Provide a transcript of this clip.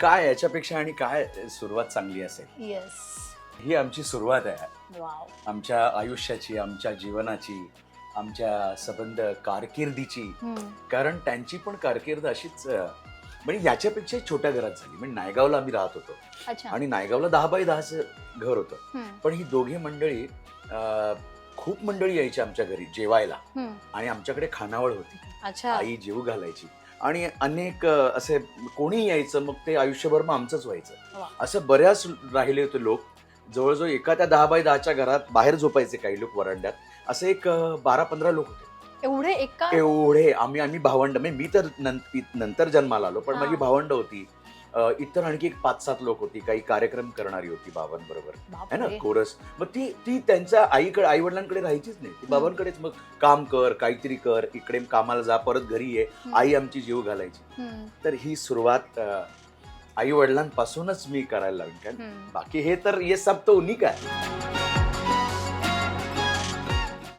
काय याच्यापेक्षा आणि काय सुरुवात चांगली असेल? येस ही आमची सुरुवात आहे. वाव आमच्या आयुष्याची आमच्या जीवनाची आमच्या संबंध कारकिर्दीची. कारण त्यांची पण कारकीर्द अशीच अं, म्हणजे याच्यापेक्षा छोट्या घरात झाली. म्हणजे नायगावला आम्ही राहत होतो. अच्छा. आणि नायगावला दहा बाय दहाचं घर होतं. हम्म, पण ही दोघी मंडळी अं, खूप मंडळी यायची आमच्या घरी जेवायला. हम्म. आणि आमच्याकडे खानावळ होती. अच्छा. आई जीव घालायची. आणि अनेक असे कोणी यायचं मग ते आयुष्यभर मग आमचंच व्हायचं. वा. असं बऱ्याच राहिले होते लोक. जवळजवळ एका त्या दहा बाय दहाच्या घरात बाहेर झोपायचे काही लोक वरांड्यात. असे एक बारा पंधरा लोक होते. एवढे एका एवढे. आम्ही आम्ही भावंड म्हणजे मी तर नंतर जन्माला आलो पण हा. माझी भावंड होती. अं, इतर आणखी एक पाच सात लोक होती काही कार्यक्रम करणारी होती बाबांबरोबर. है ना? बापरे. कोरस. मग ती ती त्यांच्या आईकडे आई वडिलांकडे राहायचीच नाही. ती बाबांकडेच मग काम कर काहीतरी कर इकडे कामाला जा परत घरी ये. हम्म, आई आमची जीव घालायची. हम्म, तर ही सुरुवात आई वडिलांपासूनच मी करायला लागली. कारण हम्म. बाकी हे तर ये सब तो उन्हीं का है.